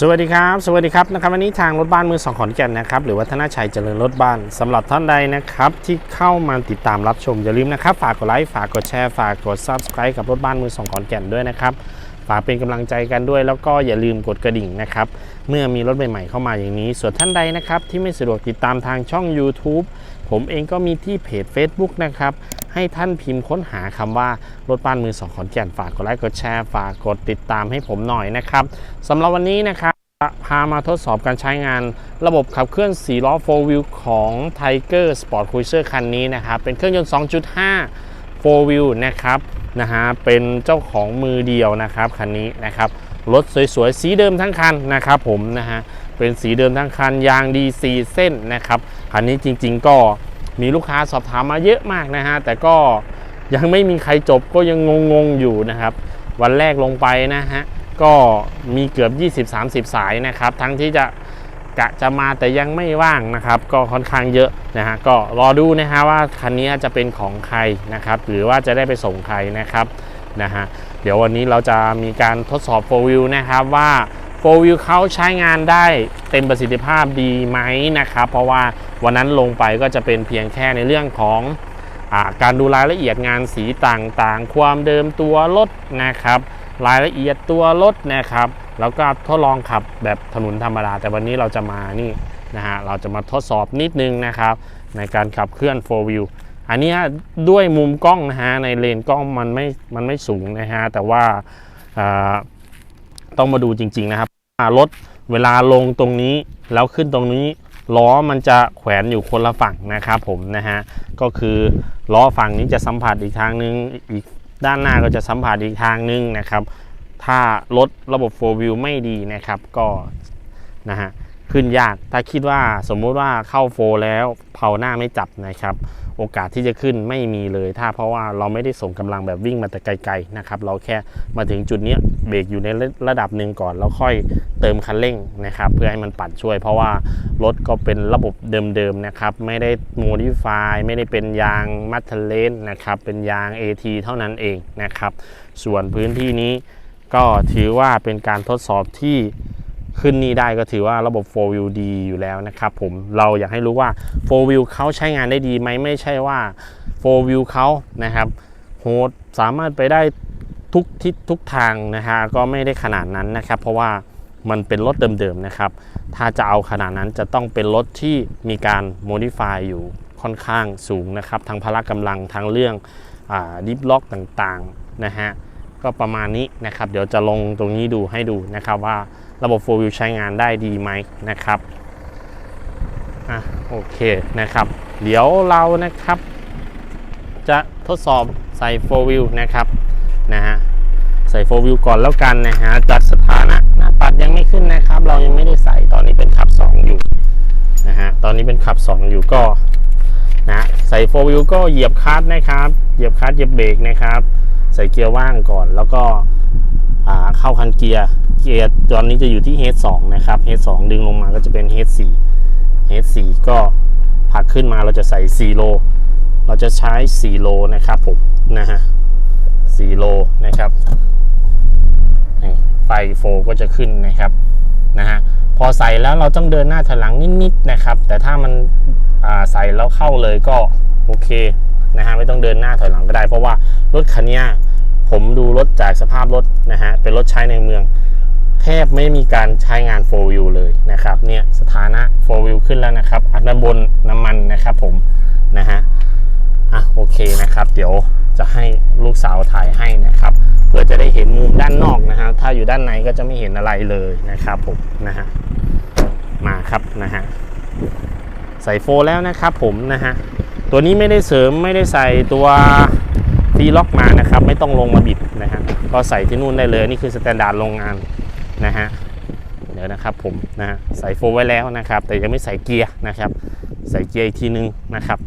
สวัสดีครับ สวัสดีครับนะครับวันนี้ทางรถบ้านมือสองขอนแก่นนะครับหรือวัฒนาชัยเจริญรถบ้านสำหรับท่านใดนะครับที่เข้ามาติดตามรับชมอย่าลืมนะครับฝากกดไลค์ฝากกดแชร์ฝากกด Subscribe กับรถบ้านมือสองขอนแก่นด้วยนะครับฝากเป็นกำลังใจกันด้วย แล้วก็อย่าลืมกดกระดิ่งนะครับเมื่อมีรถใหม่ๆเข้ามาอย่างนี้ ส่วนท่านใดนะครับที่ไม่สะดวกติดตามทางช่อง YouTube ผมเองก็มีที่เพจ Facebook นะครับ ให้ท่านพิมพ์ค้นหาคำว่ารถบ้านมือสองขอนแก่นฝากกดไลค์กดแชร์ฝากกดติดตามให้ผมหน่อยนะครับสำหรับวันนี้นะครับพามาทดสอบการใช้งานระบบขับเคลื่อน 4 ล้อ 4 wheel ของ Tiger Sport Cruiser คันนี้นะครับ เป็นเครื่องยนต์ 2.5 4 wheel นะครับนะฮะเป็นเจ้าของมือเดียวนะครับคันนี้นะครับรถสวยๆ สีเดิมทั้งคันนะครับผมนะฮะ เป็นสีเดิมทั้งคันยางดี4เส้นนะครับคันนี้จริง ๆ ก็มีลูกค้าสอบถามมาเยอะมากนะฮะแต่ก็ยังไม่มีใครจบก็ยังงงๆอยู่นะครับ วันแรกลงไปนะฮะก็มีเกือบ 20-30 สายนะครับ ทั้งที่จะกะจะมาแต่ยังไม่ว่างนะครับ ก็ค่อนข้างเยอะนะฮะก็รอดูนะฮะว่าคันนี้จะเป็นของใครนะครับ หรือว่าจะได้ไปส่งใครนะครับนะฮะเดี๋ยววันนี้เราจะมีการทดสอบ4 wheel นะครับว่า 4 wheel เขาใช้งานได้เต็มประสิทธิภาพดีไหมนะครับ เพราะว่าวันนั้นลงไปก็จะเป็นเพียงแค่ในเรื่องของอาการดูรายละเอียดงานสีต่างๆ ความเดิมตัวรถนะครับ รายละเอียดตัวรถนะครับ แล้วก็ทดลองขับแบบถนนธรรมดา แต่วันนี้เราจะมานี่นะฮะเราจะมาทดสอบนิดนึงนะครับ ในการขับเคลื่อน 4 wheel อันนี้ด้วยมุมกล้องนะฮะในเลนกล้องมันไม่มันไม่สูงนะฮะแต่ว่าาต้องมาดูจริง ๆ นะครับ รถเวลาลงตรงนี้แล้วขึ้นตรงนี้ล้อมันจะแขวนอยู่คนละฝั่งนะครับผมนะฮะก็คือล้อฝั่งนี้จะสัมผัสอีกทางนึงอีกด้านหน้าก็จะสัมผัสอีกทางนึงนะครับ ถ้ารถระบบ4 wheel ไม่ดีนะครับก็นะฮะ ขึ้นยาก ถ้าคิดว่าสมมุติว่าเข้าโฟแล้วเผาหน้าไม่จับนะครับ โอกาสที่จะขึ้นไม่มีเลย ถ้าเพราะว่าเราไม่ได้ส่งกำลังแบบวิ่งมาแต่ไกลๆนะครับ เราแค่มาถึงจุดนี้เบรกอยู่ในระดับหนึ่งก่อน แล้วค่อยเติมคันเร่งนะครับ เพื่อให้มันปัดช่วย เพราะว่ารถก็เป็นระบบเดิมๆนะครับ ไม่ได้โมดิฟายไม่ได้เป็นยางมัตเทเลนนะครับ เป็นยาง AT เท่านั้นเองนะครับ ส่วนพื้นที่นี้ก็ถือว่าเป็นการทดสอบที่ ขึ้นนี่ได้ก็ถือว่าระบบ 4 wheel ดีอยู่แล้วนะครับผมเราอยากให้รู้ว่า 4 wheel เขาใช้งานได้ดีไหมไม่ใช่ว่า 4 wheel เขานะครับโหดสามารถไปได้ทุกทิศทุกทางนะฮะก็ไม่ได้ขนาดนั้นนะครับ เพราะว่ามันเป็นรถเดิมๆนะครับ ถ้าจะเอาขนาดนั้นจะต้องเป็นรถที่มีการโมดิฟายอยู่ค่อนข้างสูงนะครับ ทั้งพละกำลังทั้งเรื่องดิฟล็อกต่างๆนะฮะ ก็ประมาณนี้นะครับ เดี๋ยวจะลงตรงนี้ดูให้ดูนะครับว่าระบบ 4 wheel ใช้งานได้ดีไหมนะครับอะโอเคนะครับ เดี๋ยวเรานะครับ จะทดสอบใส่ 4 wheel นะครับนะฮะใส่ 4 wheel ก่อนแล้วกันนะฮะจัดสถานะหน้าปัดยังไม่ขึ้นนะครับ เรายังไม่ได้ใส่ตอนนี้เป็นขับ 2 อยู่นะฮะตอนนี้เป็นขับ 2 อยู่ก็นะใส่ 4 wheel ก็เหยียบคลัตช์นะครับ เหยียบคลัตช์เหยียบเบรกนะครับ ใส่เกียร์ว่างก่อน แล้วก็เข้าคันเกียร์ เกียร์ตอนนี้จะอยู่ที่ H2 นะครับ H2 ดึงลงมาก็จะเป็น H4 H4 ก็ผลักขึ้นมาเราจะใส่4โล เราจะใช้4โลนะครับผมนะฮะ4โลนะครับไฟโฟก็จะขึ้นนะครับนะฮะพอใส่แล้วเราต้องเดินหน้าถอยหลังนิดๆนะครับ แต่ถ้ามันใส่แล้วเข้าเลยก็โอเค นะฮะไม่ต้องเดินหน้าถอยหลังก็ได้ เพราะว่ารถคันเนี้ยผมดูรถจากสภาพรถนะฮะเป็นรถใช้ในเมือง แทบไม่มีการใช้งาน 4 wheel เลยนะครับเนี่ยสถานะ 4 wheel ขึ้นแล้วนะครับอัดน้ำบนน้ำมันนะครับผมนะฮะอะโอเคนะครับ เดี๋ยวจะให้ลูกสาวถ่ายให้นะครับเพื่อจะได้เห็นมุมด้านนอกนะฮะถ้าอยู่ด้านในก็จะไม่เห็นอะไรเลยนะครับผมนะฮะมาครับนะฮะใส่โฟแล้วนะครับผมนะฮะ ตัวนี้ไม่ได้เสริมไม่ได้ใส่ตัวฟีล็อกมานะครับ ไม่ต้องลงมาบิดนะฮะก็ใส่ที่นู่นได้เลยนี่คือสแตนดาร์ดโรงงานนะฮะเดี๋ยวนะครับผมนะฮะใส่โฟไว้แล้วนะครับ แต่ยังไม่ใส่เกียร์นะครับ ใส่เกียร์อีกทีนึงนะครับ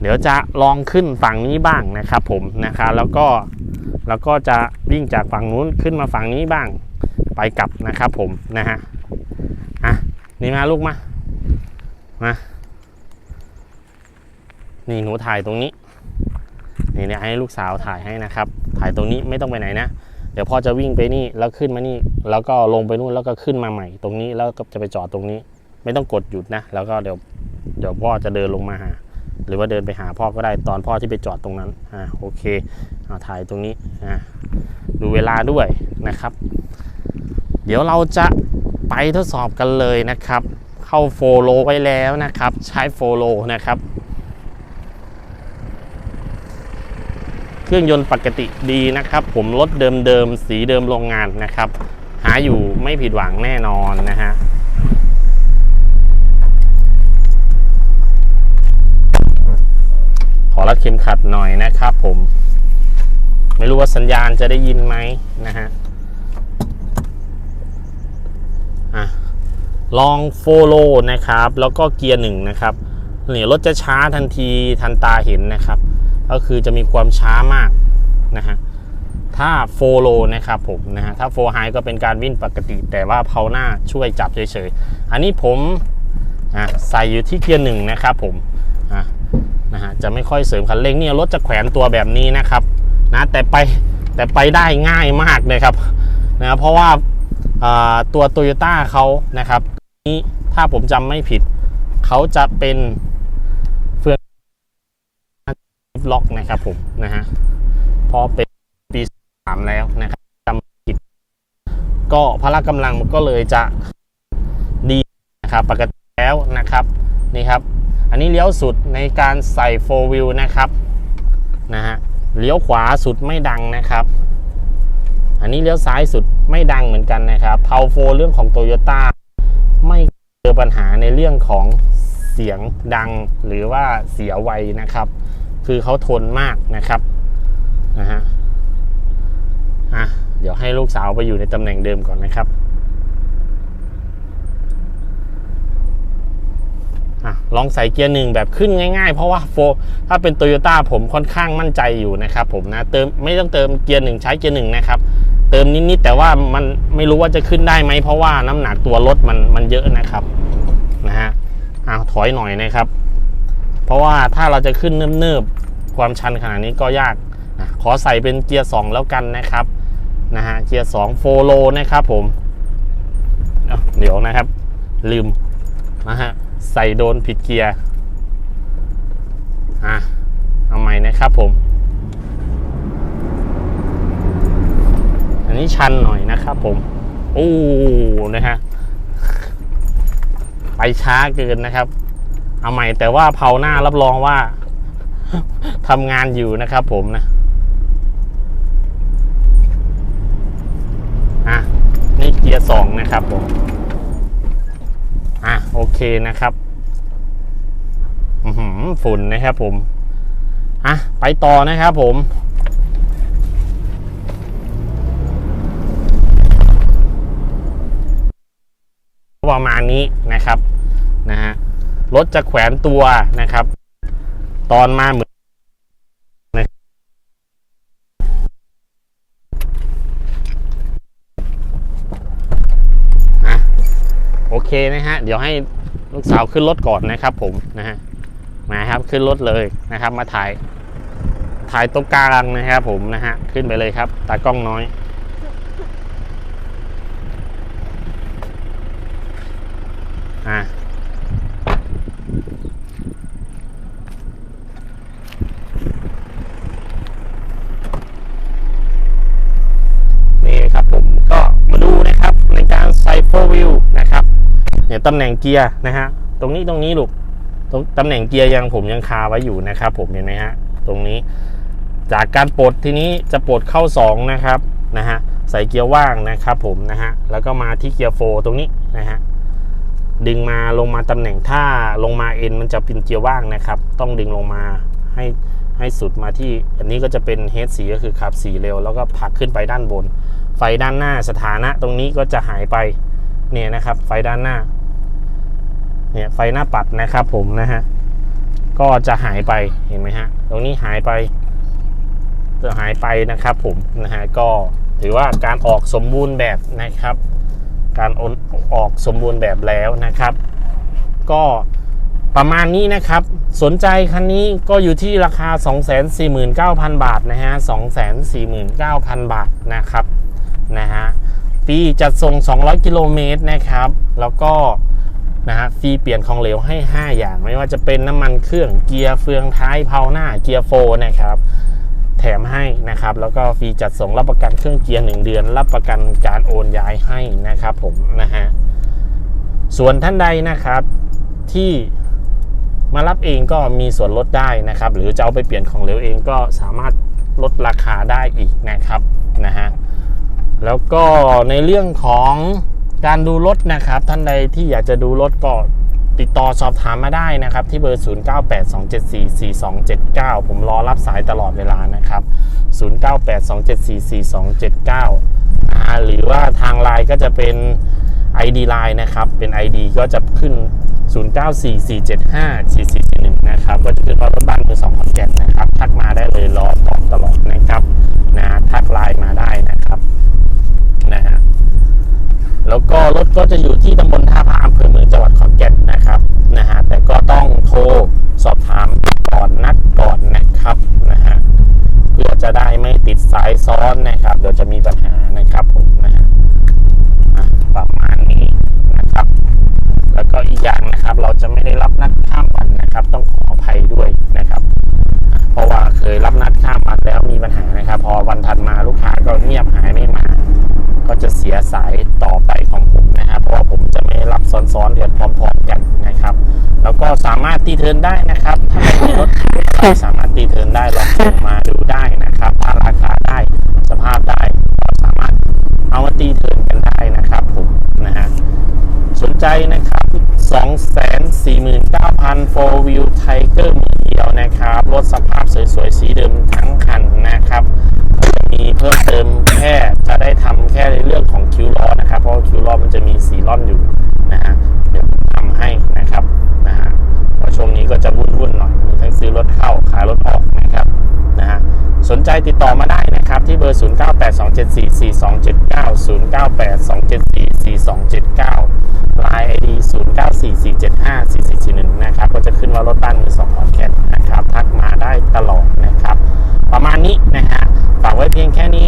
เดี๋ยวจะลองขึ้นฝั่งนี้บ้างนะครับ ผมนะครับแล้วก็แล้วก็จะวิ่งจากฝั่งนู้นขึ้นมาฝั่งนี้บ้างไปกลับนะครับผมนะฮะอะนี่มาลูกมามา นี่หนูถ่ายตรงนี้นี่เนี่ยให้ลูกสาวถ่ายให้นะครับ ถ่ายตรงนี้ไม่ต้องไปไหนนะ เดี๋ยวพ่อจะวิ่งไปนี่แล้วขึ้นมานี่ แล้วก็ลงไปนู่นแล้วก็ขึ้นมาใหม่ ตรงนี้แล้วก็จะไปจอดตรงนี้ ไม่ต้องกดหยุดนะ แล้วก็เดี๋ยวเดี๋ยวพ่อจะเดินลงมาหา หรือว่าเดินไปหาพ่อก็ได้ตอนพ่อที่ไปจอดตรงนั้นอ่าโอเคเอาถ่ายตรงนี้อ่าดูเวลาด้วยนะครับ เดี๋ยวเราจะไปทดสอบกันเลยนะครับ เข้าโฟโลไว้แล้วนะครับ ใช้โฟโลนะครับ เครื่องยนต์ปกติดีนะครับ ผมรถเดิมๆ สีเดิมโรงงานนะครับ หาอยู่ไม่ผิดหวังแน่นอนนะฮะขอรัดเข็มขัดหน่อยนะครับผม ไม่รู้ว่าสัญญาณจะได้ยินไหมนะฮะลองโฟโลนะครับ แล้วก็เกียร์หนึ่งนะครับเนี่ยรถจะช้าทันทีทันตาเห็นนะครับ ก็คือจะมีความช้ามากนะฮะถ้าโฟโลนะครับผมนะฮะถ้าโฟไฮก็เป็นการวิ่งปกติ แต่ว่าเพาหน้าช่วยจับเฉยๆ อันนี้ผมใส่อยู่ที่เกียร์หนึ่งนะครับผมะนะฮะจะไม่ค่อยเสริมคันเร่งเนี่ยรถจะแขวนตัวแบบนี้นะครับนะแต่ไปแต่ไปได้ง่ายมากเลยครับนะเพราะว่าตัวโตโยต้าเขานะครับนี้ถ้าผมจำไม่ผิดเขาจะเป็น ล็อกนะครับผมนะฮะเพราะเป็นปีสามแล้วนะครับจำผิดก็พละกำลังมันก็เลยจะดีนะครับปกติแล้วนะครับนี่ครับ อันนี้เลี้ยวสุดในการใส่โฟวิลนะครับนะฮะเลี้ยวขวาสุดไม่ดังนะครับ อันนี้เลี้ยวซ้ายสุดไม่ดังเหมือนกันนะครับเพาโฟเรื่องของโตโยต้าไม่เจอปัญหาในเรื่องของเสียงดังหรือว่าเสียไวนะครับ คือเขาทนมากนะครับนะฮะอะเดี๋ยวให้ลูกสาวไปอยู่ในตำแหน่งเดิมก่อนนะครับลองใส่เกียร์หนึ่งแบบขึ้นง่ายๆ เพราะว่าโฟถ้าเป็นโตโยต้าผมค่อนข้างมั่นใจอยู่นะครับผมนะเติมไม่ต้องเติมเกียร์หนึ่งใช้เกียร์หนึ่งนะครับ เติมนิดๆแต่ว่ามันไม่รู้ว่าจะขึ้นได้ไหมเพราะว่าน้ำหนักตัวรถมันมันเยอะนะครับนะฮะอ้าวถอยหน่อยนะครับ เพราะว่าถ้าเราจะขึ้นเนิบๆความชันขนาดนี้ก็ยากนะขอใส่เป็นเกียร์ 2 แล้วกันนะครับนะฮะเกียร์2โฟโลนะครับผมเดี๋ยวนะครับ ลืมนะฮะใส่โดนผิดเกียร์อะเอาใหม่นะครับผม อันนี้ชันหน่อยนะครับผมโอ้นะฮะไปช้าเกินนะครับ เอาใหม่แต่ว่าเผาหน้ารับรองว่าทำงานอยู่นะครับผมนะอะนี่เกียร์สองนะครับผมอะโอเคนะครับอือหือฝุ่นนะครับผมอะไปต่อนะครับผมประมาณนี้นะครับนะฮะ รถจะแขวนตัวนะครับ ตอนมาเหมือนนะโอเคนะฮะ เดี๋ยวให้ลูกสาวขึ้นรถก่อนนะครับผมนะฮะมาครับขึ้นรถเลยนะครับ มาถ่ายถ่ายตรงกลางนะครับผมนะฮะขึ้นไปเลยครับตากล้องน้อย ตำแหน่งเกียร์นะฮะตรงนี้ตรงนี้ลูกตรงตำแหน่งเกียร์ยังผมยังคาไว้อยู่นะครับ ผมเห็นไหมฮะตรงนี้ จากการปลดทีนี้จะปลดเข้า2นะครับนะฮะใส่เกียร์ว่างนะครับผมนะฮะแล้วก็มาที่เกียร์โฟตรงนี้นะฮะดึงมาลงมาตำแหน่งถ้าลงมาเอ็นมันจะเป็นเกียร์ว่างนะครับ ต้องดึงลงมาให้ให้สุดมาที่ อันนี้ก็จะเป็นเฮดสีก็คือขับสีเร็ว แล้วก็ผลักขึ้นไปด้านบน ไฟด้านหน้าสถานะตรงนี้ก็จะหายไปเนี่ยนะครับ ไฟด้านหน้า เนี่ยไฟหน้าปัดนะครับผมนะฮะก็จะหายไปเห็นไหมฮะตรงนี้หายไปจะหายไปนะครับผมนะฮะก็ถือว่าการออกสมบูรณ์แบบนะครับ การออกสมบูรณ์แบบแล้วนะครับ ก็ประมาณนี้นะครับ สนใจคันนี้ก็อยู่ที่ราคา 249,000 บาทนะฮะ 249,000 บาทนะครับนะฮะฟรีจัดส่ง 200 กิโลเมตรนะครับ แล้วก็ นะฮะฟรีเปลี่ยนของเหลวให้ 5 อย่าง ไม่ว่าจะเป็นน้ำมันเครื่องเกียร์เฟืองท้ายเพาหน้าเกียร์โฟนะครับแถมให้นะครับแล้วก็ฟรีจัดส่งรับประกันเครื่องเกียร์ 1 เดือน รับประกันการโอนย้ายให้นะครับผมนะฮะส่วนท่านใดนะครับที่มารับเองก็มีส่วนลดได้นะครับ หรือจะเอาไปเปลี่ยนของเหลวเองก็สามารถลดราคาได้อีกนะครับนะฮะแล้วก็ในเรื่องของ การดูรถนะครับ ท่านใดที่อยากจะดูรถก็ติดต่อสอบถามมาได้นะครับ ที่เบอร์ 0982744279 ผมรอรับสายตลอดเวลานะครับ 0982744279อ่าหรือว่าทางไลน์ก็จะเป็น ID Line นะครับ เป็น ID ก็จะขึ้น 0944754441 นะครับ ก็จะขึ้นว่ารถบ้านมือสองขอนแก่นนะครับ ทักมาได้เลยรอตอบตลอดนะครับนะทักไลน์มาได้นะครับนะฮะ แล้วก็รถก็จะอยู่ที่ตำบลท่าพระอำเภอเมืองจังหวัดขอนแก่นนะครับนะฮะแต่ก็ต้องโทรสอบถามก่อนนัดก่อนนะครับนะฮะเพื่อจะได้ไม่ติดสายซ้อนนะครับเดี๋ยวจะมีปัญหานะครับผมนะฮะประมาณนี้นะครับ แล้วก็อีกอย่างนะครับเราจะไม่ได้รับนัดข้ามวันนะครับ ต้องขออภัยด้วยนะครับ เพราะว่าเคยรับนัดข้ามวันแล้วมีปัญหานะครับ พอวันถัดมาลูกค้าก็เงียบหายไม่มา ก็จะเสียสายต่อไปของผมนะครับเพราะว่าผมจะไม่รับซ้อนๆเดือนพร้อมๆกันนะครับ แล้วก็สามารถตีเทินได้นะครับถ้ารถสามารถตีเทินได้ลองส่งมาดูได้นะครับ ถ้าราคาได้สภาพได้ก็สามารถเอามาตีเทินกันได้นะครับผมนะฮะสนใจนะครับ 249,000 4 Wheel Tiger มือเดียวนะครับรถสภาพสวยๆ สีเดิมทั้งคันนะครับ ติดต่อมาได้นะครับ ที่เบอร์ 0982744279 098 274 4279 Line ID 0944754441นะครับ ก็จะขึ้นว่ารถบ้านมือสองของแคทนะครับ ทักมาได้ตลอดนะครับ ประมาณนี้นะฮะ ฝากไว้เพียงแค่นี้